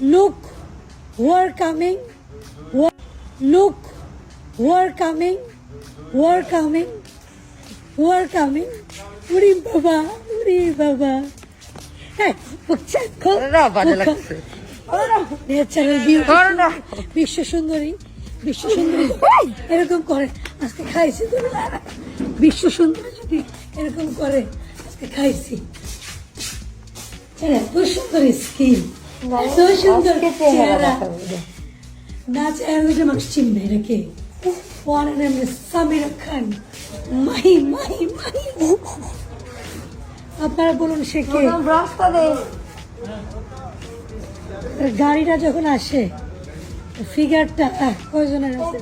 look who are coming. Who are- look who are coming. Who are coming. Who are coming. উরি বাবা উরি বাবা হ্যাঁ খুব বিশ্ব সুন্দরী বিশ্ব সুন্দরী এরকম করে আজকে খাইছি তো বিশ্ব সুন্দরী যদি এরকম করে আজকে খাইছি এত সুন্দর স্কিন এত সুন্দর চেহারা না চেহারা দুটো মানুষ চিনবে এটা কে এম সামিরা খান মাহি মাহি মাহি আপনারা বলুন সে কে গাড়িটা যখন আসে ফিগারটা কয়জনের আছে